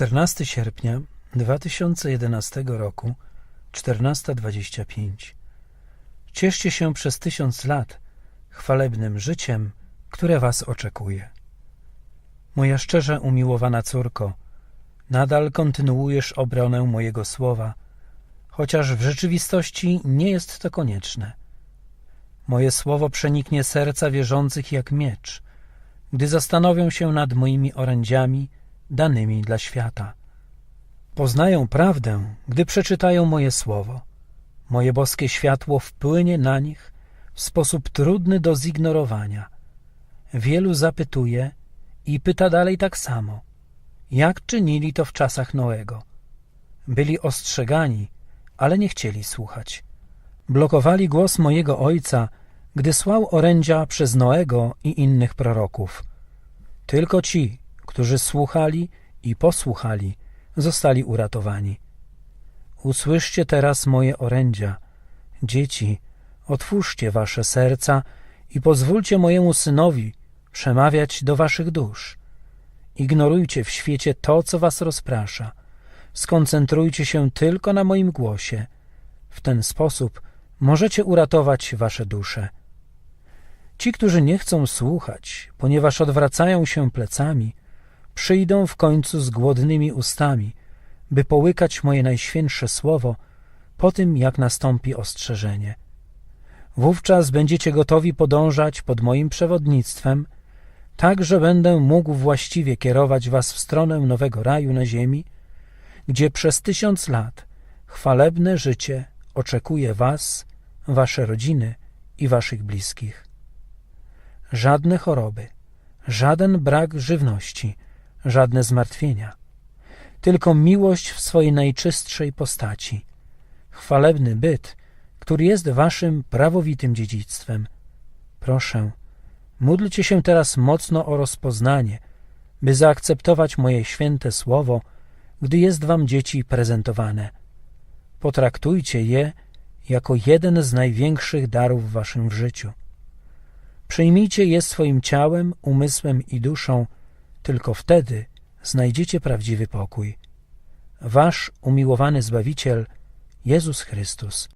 14 sierpnia 2011 roku, 14.25. Cieszcie się przez tysiąc lat chwalebnym życiem, które Was oczekuje. Moja szczerze umiłowana córko, nadal kontynuujesz obronę mojego słowa, chociaż w rzeczywistości nie jest to konieczne. Moje słowo przeniknie serca wierzących jak miecz, gdy zastanowią się nad moimi orędziami danymi dla świata. Poznają prawdę, gdy przeczytają moje słowo. Moje boskie światło wpłynie na nich w sposób trudny do zignorowania. Wielu zapytuje i pyta dalej tak samo. Jak czynili to w czasach Noego? Byli ostrzegani, ale nie chcieli słuchać. Blokowali głos mojego ojca, gdy słał orędzia przez Noego i innych proroków. Tylko ci, którzy słuchali i posłuchali, zostali uratowani. Usłyszcie teraz moje orędzia. Dzieci, otwórzcie wasze serca i pozwólcie mojemu synowi przemawiać do waszych dusz. Ignorujcie w świecie to, co was rozprasza. Skoncentrujcie się tylko na moim głosie. W ten sposób możecie uratować wasze dusze. Ci, którzy nie chcą słuchać, ponieważ odwracają się plecami, przyjdą w końcu z głodnymi ustami, by połykać moje najświętsze słowo po tym, jak nastąpi ostrzeżenie. Wówczas będziecie gotowi podążać pod moim przewodnictwem, tak że będę mógł właściwie kierować was w stronę nowego raju na ziemi, gdzie przez tysiąc lat chwalebne życie oczekuje was, wasze rodziny i waszych bliskich. Żadne choroby, żaden brak żywności, żadne zmartwienia, tylko miłość w swojej najczystszej postaci, chwalebny byt, który jest waszym prawowitym dziedzictwem. Proszę, módlcie się teraz mocno o rozpoznanie, by zaakceptować moje święte słowo, gdy jest wam dzieci prezentowane. Potraktujcie je jako jeden z największych darów w waszym życiu. Przyjmijcie je swoim ciałem, umysłem i duszą, tylko wtedy znajdziecie prawdziwy pokój. Wasz umiłowany Zbawiciel, Jezus Chrystus.